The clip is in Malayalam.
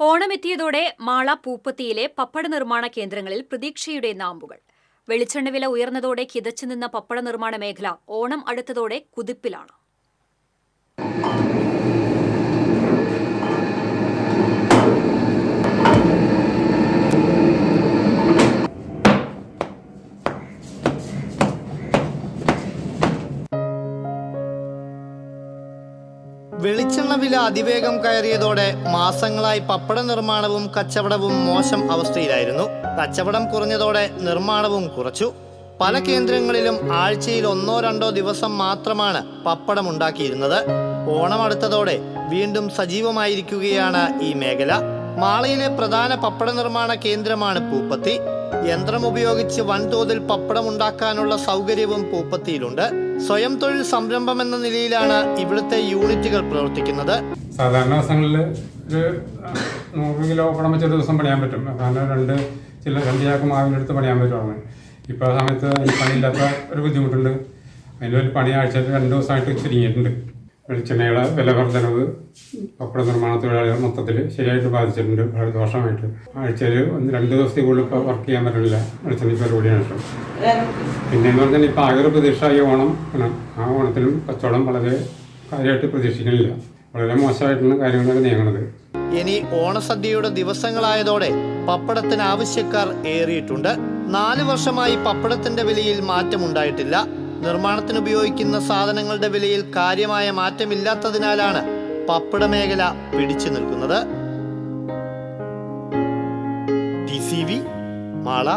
ഓണമെത്തിയതോടെ മാള പൂപ്പത്തിയിലെ പപ്പട നിർമ്മാണ കേന്ദ്രങ്ങളിൽ പ്രതീക്ഷയുടെ നാമ്പുകൾ. വെളിച്ചെണ്ണ വില ഉയർന്നതോടെ കിതച്ചു നിന്ന പപ്പട നിർമ്മാണ മേഖല ഓണം അടുത്തതോടെ കുതിപ്പിലാണ്. വെളിച്ചെണ്ണ വില അതിവേഗം കയറിയതോടെ മാസങ്ങളായി പപ്പട നിർമ്മാണവും കച്ചവടവും മോശം അവസ്ഥയിലായിരുന്നു. കച്ചവടം കുറഞ്ഞതോടെ നിർമ്മാണവും കുറച്ചു. പല കേന്ദ്രങ്ങളിലും ആഴ്ചയിൽ ഒന്നോ രണ്ടോ ദിവസം മാത്രമാണ് പപ്പടം ഉണ്ടാക്കിയിരുന്നത്. ഓണം അടുത്തതോടെ വീണ്ടും സജീവമായിരിക്കുകയാണ് ഈ മേഖല. മാളയിലെ പ്രധാന പപ്പട നിർമ്മാണ കേന്ദ്രമാണ് പൂപ്പത്തി. യന്ത്രം ഉപയോഗിച്ച് വൻതോതിൽ പപ്പടം ഉണ്ടാക്കാനുള്ള സൗകര്യവും പൂപ്പത്തിയിലുണ്ട്. സ്വയം തൊഴിൽ സംരംഭം എന്ന നിലയിലാണ് ഇവിടുത്തെ യൂണിറ്റുകൾ പ്രവർത്തിക്കുന്നത്. സാധാരണ ദിവസങ്ങളിൽ ഒരു നൂറ് കിലോ പടം വെച്ച് ഒരു ദിവസം പണിയാൻ പറ്റും. കാരണം രണ്ട് ചില രണ്ട് ചാക്ക് മാവിന്റെ അടുത്ത് പണിയാൻ പറ്റുവാണ്. ഇപ്പോൾ ആ സമയത്ത് പണിയില്ലാത്ത ഒരു ബുദ്ധിമുട്ടുണ്ട്. അതിന്റെ ഒരു പണി ആഴ്ചയിൽ രണ്ട് ദിവസമായിട്ട് ചുരുങ്ങിയിട്ടുണ്ട്. വെളിച്ചെണ്ണയുടെ വില വർധനവ് പപ്പട നിർമ്മാണ തൊഴിലാളികൾ മൊത്തത്തിൽ ശരിയായിട്ട് ബാധിച്ചിട്ടുണ്ട്. വളരെ ദോഷമായിട്ട്. ആഴ്ചയിൽ ഒന്ന് രണ്ട് ദിവസത്തിൽ കൂടുതൽ ഇപ്പോൾ വർക്ക് ചെയ്യാൻ പറ്റില്ല വെളിച്ചെണ്ണ പരിപാടിയാണ് പിന്നെ എന്ന് പറഞ്ഞാൽ ഇപ്പോൾ ആകെ പ്രതീക്ഷ ഈ ഓണം ആ ഓണത്തിലും കച്ചവടം വളരെ കാര്യമായിട്ട് പ്രതീക്ഷിക്കുന്നില്ല. വളരെ മോശമായിട്ടുള്ള കാര്യങ്ങളൊക്കെ നീങ്ങുന്നത് ഇനി ഓണസദ്യയുടെ ദിവസങ്ങളായതോടെ പപ്പടത്തിന് ആവശ്യക്കാർ ഏറിയിട്ടുണ്ട്. നാല് വർഷമായി പപ്പടത്തിന്റെ വിലയിൽ മാറ്റമുണ്ടായിട്ടില്ല. നിർമ്മാണത്തിന് ഉപയോഗിക്കുന്ന സാധനങ്ങളുടെ വിലയിൽ കാര്യമായ മാറ്റമില്ലാത്തതിനാലാണ് പപ്പട മേഖല പിടിച്ചു നിൽക്കുന്നത്. T C V Mala